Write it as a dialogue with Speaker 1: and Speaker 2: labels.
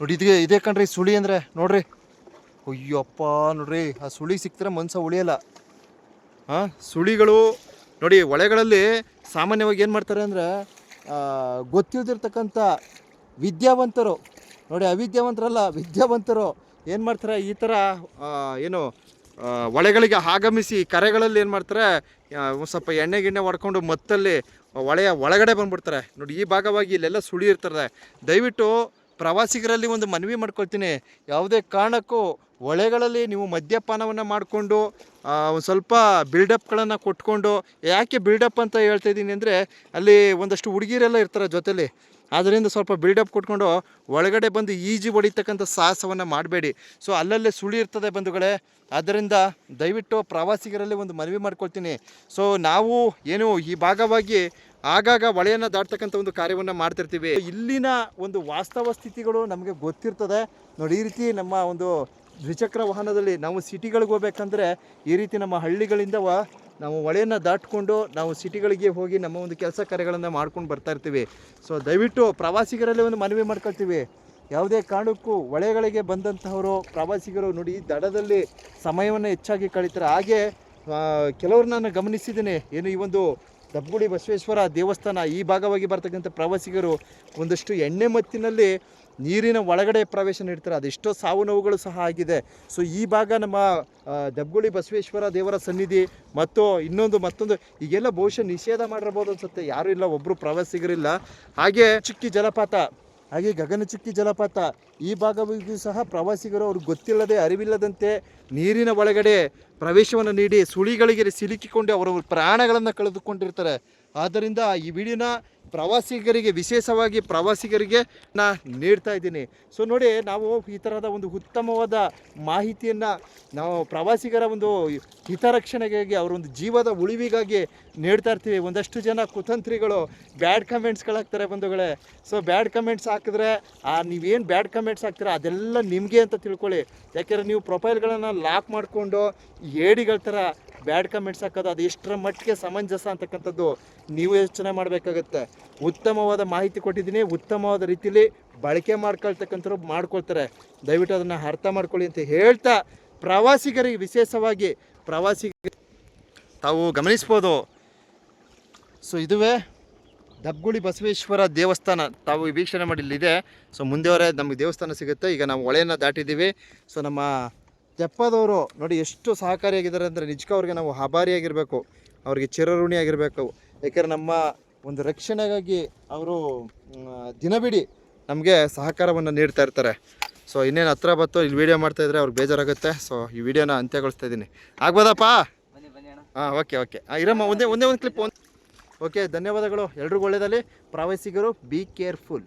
Speaker 1: ನೋಡಿ, ಇದೇ ಇದೇ ಕಣ್ರಿ, ಸುಳಿ ಅಂದರೆ, ನೋಡ್ರಿ. ಅಯ್ಯಪ್ಪ, ನೋಡ್ರಿ, ಆ ಸುಳಿ ಸಿಕ್ತಾರೆ ಮನ್ಸ ಉಳಿಯಲ್ಲ. ಹಾಂ ಸುಳಿಗಳು, ನೋಡಿ ಹೊಳೆಗಳಲ್ಲಿ ಸಾಮಾನ್ಯವಾಗಿ ಏನು ಮಾಡ್ತಾರೆ ಅಂದರೆ ಗೊತ್ತಿಲ್ದಿರ್ತಕ್ಕಂಥ ವಿದ್ಯಾವಂತರು, ನೋಡಿ, ಅವಿದ್ಯಾವಂತರಲ್ಲ, ವಿದ್ಯಾವಂತರು ಏನು ಮಾಡ್ತಾರೆ, ಈ ಥರ ಏನು ಒಳೆಗಳಿಗೆ ಆಗಮಿಸಿ ಕರೆಗಳಲ್ಲಿ ಏನು ಮಾಡ್ತಾರೆ ಸ್ವಲ್ಪ ಎಣ್ಣೆ ಗಿಣ್ಣೆ ಹೊಡ್ಕೊಂಡು ಮತ್ತಲ್ಲಿ ಹೊಳೆಯ ಒಳಗಡೆ ಬಂದ್ಬಿಡ್ತಾರೆ. ನೋಡಿ, ಈ ಭಾಗವಾಗಿ ಇಲ್ಲೆಲ್ಲ ಸುಳಿ ಇರ್ತದೆ. ದಯವಿಟ್ಟು ಪ್ರವಾಸಿಗರಲ್ಲಿ ಒಂದು ಮನವಿ ಮಾಡ್ಕೊಳ್ತೀನಿ. ಯಾವುದೇ ಕಾರಣಕ್ಕೂ ಹೊಳೆಗಳಲ್ಲಿ ನೀವು ಮದ್ಯಪಾನವನ್ನು ಮಾಡಿಕೊಂಡು ಒಂದು ಸ್ವಲ್ಪ ಬಿಲ್ಡಪ್ಗಳನ್ನು ಕೊಟ್ಕೊಂಡು, ಯಾಕೆ ಬಿಲ್ಡಪ್ ಅಂತ ಹೇಳ್ತಾ ಇದ್ದೀನಿ ಅಂದರೆ ಅಲ್ಲಿ ಒಂದಷ್ಟು ಹುಡುಗಿರೆಲ್ಲ ಇರ್ತಾರೆ ಜೊತೆಲಿ. ಆದ್ದರಿಂದ ಸ್ವಲ್ಪ ಬಿಲ್ಡಪ್ ಕೊಟ್ಕೊಂಡು ಒಳಗಡೆ ಬಂದು ಈಜಿ ಹೊಡಿತಕ್ಕಂಥ ಸಾಹಸವನ್ನು ಮಾಡಬೇಡಿ. ಸೊ ಅಲ್ಲಲ್ಲೇ ಸುಳಿ ಇರ್ತದೆ ಬಂಧುಗಳೇ. ಆದ್ದರಿಂದ ದಯವಿಟ್ಟು ಪ್ರವಾಸಿಗರಲ್ಲಿ ಒಂದು ಮನವಿ ಮಾಡ್ಕೊಳ್ತೀನಿ. ಸೊ ನಾವು ಏನು ಈ ಭಾಗವಾಗಿ ಆಗಾಗ ಹೊಳೆಯನ್ನು ದಾಟ್ತಕ್ಕಂಥ ಒಂದು ಕಾರ್ಯವನ್ನು ಮಾಡ್ತಿರ್ತೀವಿ. ಇಲ್ಲಿನ ಒಂದು ವಾಸ್ತವ ಸ್ಥಿತಿಗಳು ನಮಗೆ ಗೊತ್ತಿರ್ತದೆ. ನೋಡಿ, ಈ ರೀತಿ ನಮ್ಮ ಒಂದು ದ್ವಿಚಕ್ರ ವಾಹನದಲ್ಲಿ ನಾವು ಸಿಟಿಗಳಿಗೆ ಹೋಗ್ಬೇಕಂದ್ರೆ ಈ ರೀತಿ ನಮ್ಮ ಹಳ್ಳಿಗಳಿಂದ ನಾವು ಹೊಳೆಯನ್ನು ದಾಟ್ಕೊಂಡು ನಾವು ಸಿಟಿಗಳಿಗೆ ಹೋಗಿ ನಮ್ಮ ಒಂದು ಕೆಲಸ ಕಾರ್ಯಗಳನ್ನು ಮಾಡ್ಕೊಂಡು ಬರ್ತಾ ಇರ್ತೀವಿ. ಸೊ ದಯವಿಟ್ಟು ಪ್ರವಾಸಿಗರಲ್ಲಿ ಒಂದು ಮನವಿ ಮಾಡ್ಕೊಳ್ತೀವಿ. ಯಾವುದೇ ಕಾರಣಕ್ಕೂ ಹೊಳೆಗಳಿಗೆ ಬಂದಂತಹವರು ಪ್ರವಾಸಿಗರು ನೋಡಿ ದಡದಲ್ಲಿ ಸಮಯವನ್ನು ಹೆಚ್ಚಾಗಿ ಕಳೀತಾರೆ. ಹಾಗೆ ಕೆಲವ್ರು ನಾನು ಗಮನಿಸಿದ್ದೀನಿ. ಏನು ಈ ಒಂದು ದಬ್ಬುಳಿ ಬಸವೇಶ್ವರ ದೇವಸ್ಥಾನ ಈ ಭಾಗವಾಗಿ ಬರ್ತಕ್ಕಂಥ ಪ್ರವಾಸಿಗರು ಒಂದಷ್ಟು ಎಣ್ಣೆ ಮತ್ತಿನಲ್ಲಿ ನೀರಿನ ಒಳಗಡೆ ಪ್ರವೇಶ ನೀಡ್ತಾರೆ. ಅದೆಷ್ಟೋ ಸಾವು ನೋವುಗಳು ಸಹ ಆಗಿದೆ. ಸೊ ಈ ಭಾಗ ನಮ್ಮ ದಬ್ಗುಳಿ ಬಸವೇಶ್ವರ ದೇವರ ಸನ್ನಿಧಿ ಮತ್ತು ಇನ್ನೊಂದು ಮತ್ತೊಂದು, ಈಗೆಲ್ಲ ಬಹುಶಃ ನಿಷೇಧ ಮಾಡಿರ್ಬೋದು ಅನ್ಸುತ್ತೆ. ಯಾರೂ ಇಲ್ಲ ಒಬ್ಬರು ಪ್ರವಾಸಿಗರಿಲ್ಲ. ಹಾಗೆ ಚಿಕ್ಕಿ ಜಲಪಾತ ಹಾಗೆ ಗಗನಚುಕ್ಕಿ ಜಲಪಾತ ಈ ಭಾಗವಿಗೂ ಸಹ ಪ್ರವಾಸಿಗರು ಅವ್ರಿಗೆ ಗೊತ್ತಿಲ್ಲದೆ ಅರಿವಿಲ್ಲದಂತೆ ನೀರಿನ ಒಳಗಡೆ ಪ್ರವೇಶವನ್ನು ನೀಡಿ ಸುಳಿಗಳಿಗೆ ಸಿಲುಕಿಕೊಂಡು ಅವರವ್ರ ಪ್ರಾಣಗಳನ್ನು ಕಳೆದುಕೊಂಡಿರ್ತಾರೆ. ಆದ್ದರಿಂದ ಈ ವಿಡಿಯೋನ ಪ್ರವಾಸಿಗರಿಗೆ, ವಿಶೇಷವಾಗಿ ಪ್ರವಾಸಿಗರಿಗೆ ನಾ ನೀಡ್ತಾ ಇದ್ದೀನಿ. ಸೊ ನೋಡಿ, ನಾವು ಈ ಥರದ ಒಂದು ಉತ್ತಮವಾದ ಮಾಹಿತಿಯನ್ನು ನಾವು ಪ್ರವಾಸಿಗರ ಒಂದು ಹಿತರಕ್ಷಣೆಗಾಗಿ, ಅವರ ಒಂದು ಜೀವದ ಉಳಿವಿಗಾಗಿ ನೀಡ್ತಾ ಇರ್ತೀವಿ. ಒಂದಷ್ಟು ಜನ ಕುತಂತ್ರಿಗಳು ಬ್ಯಾಡ್ ಕಮೆಂಟ್ಸ್ಗಳಾಗ್ತಾರೆ ಬಂಧುಗಳೇ. ಸೊ ಬ್ಯಾಡ್ ಕಮೆಂಟ್ಸ್ ಹಾಕಿದ್ರೆ, ಆ ನೀವೇನು ಬ್ಯಾಡ್ ಕಮೆಂಟ್ಸ್ ಹಾಕ್ತೀರ, ಅದೆಲ್ಲ ನಿಮಗೆ ಅಂತ ತಿಳ್ಕೊಳ್ಳಿ. ಯಾಕೆಂದರೆ ನೀವು ಪ್ರೊಫೈಲ್ಗಳನ್ನು ಲಾಕ್ ಮಾಡಿಕೊಂಡು, ಏಡಿಗಳ ಥರ ಬ್ಯಾಡ್ ಕಮೆಂಟ್ಸ್ ಹಾಕೋದು ಅದು ಎಷ್ಟರ ಮಟ್ಟಿಗೆ ಸಮಂಜಸ ಅಂತಕ್ಕಂಥದ್ದು ನೀವು ಯೋಚನೆ ಮಾಡಬೇಕಾಗತ್ತೆ. ಉತ್ತಮವಾದ ಮಾಹಿತಿ ಕೊಟ್ಟಿದ್ದೀನಿ, ಉತ್ತಮವಾದ ರೀತಿಯಲ್ಲಿ ಬಳಕೆ ಮಾಡ್ಕೊಳ್ತಕ್ಕಂಥವ್ರು ಮಾಡ್ಕೊಳ್ತಾರೆ. ದಯವಿಟ್ಟು ಅದನ್ನು ಅರ್ಥ ಮಾಡ್ಕೊಳ್ಳಿ ಅಂತ ಹೇಳ್ತಾ ಪ್ರವಾಸಿಗರಿಗೆ ವಿಶೇಷವಾಗಿ ಪ್ರವಾಸಿಗ, ತಾವು ಗಮನಿಸ್ಬೋದು. ಸೊ ಇದುವೇ ದಬ್ಗುಳಿ ಬಸವೇಶ್ವರ ದೇವಸ್ಥಾನ, ತಾವು ವೀಕ್ಷಣೆ ಮಾಡಿಲ್ಲಿದೆ. ಸೊ ಮುಂದೆವರೆ ನಮಗೆ ದೇವಸ್ಥಾನ ಸಿಗುತ್ತೆ. ಈಗ ನಾವು ಹೊಳೆಯನ್ನು ದಾಟಿದ್ದೀವಿ. ಸೊ ನಮ್ಮ ತೆಪ್ಪದವರು ನೋಡಿ ಎಷ್ಟು ಸಹಕಾರಿಯಾಗಿದ್ದಾರೆ ಅಂದರೆ ನಿಜಕ್ಕೂ ಅವ್ರಿಗೆ ನಾವು ಆಭಾರಿಯಾಗಿರಬೇಕು ಅವ್ರಿಗೆ ಚಿರಋಣಿಯಾಗಿರಬೇಕು ಯಾಕೆಂದರೆ ನಮ್ಮ ಒಂದು ರಕ್ಷಣೆಗಾಗಿ ಅವರು ದಿನವಿಡೀ ನಮಗೆ ಸಹಕಾರವನ್ನು ನೀಡ್ತಾ ಇರ್ತಾರೆ. ಸೊ ಇನ್ನೇನು ಹತ್ರ ಬತ್ತು ಇಲ್ಲಿ ವೀಡಿಯೋ ಮಾಡ್ತಾ ಇದ್ರೆ ಅವ್ರಿಗೆ ಬೇಜಾರಾಗುತ್ತೆ. ಸೊ ಈ ವಿಡಿಯೋನ ಅಂತ್ಯಗೊಳಿಸ್ತಾ ಇದ್ದೀನಿ. ಆಗ್ಬೋದಪ್ಪ? ಹಾಂ ಓಕೆ ಓಕೆ ಇರಮ್ಮ ಒಂದೇ ಒಂದೇ ಒಂದು ಕ್ಲಿಪ್ ಒಂದು ಓಕೆ ಧನ್ಯವಾದಗಳು. ಎಲ್ರಿಗೂ ಒಳ್ಳೆಯದಲ್ಲಿ ಪ್ರವಾಸಿಗರು ಬಿ ಕೇರ್ಫುಲ್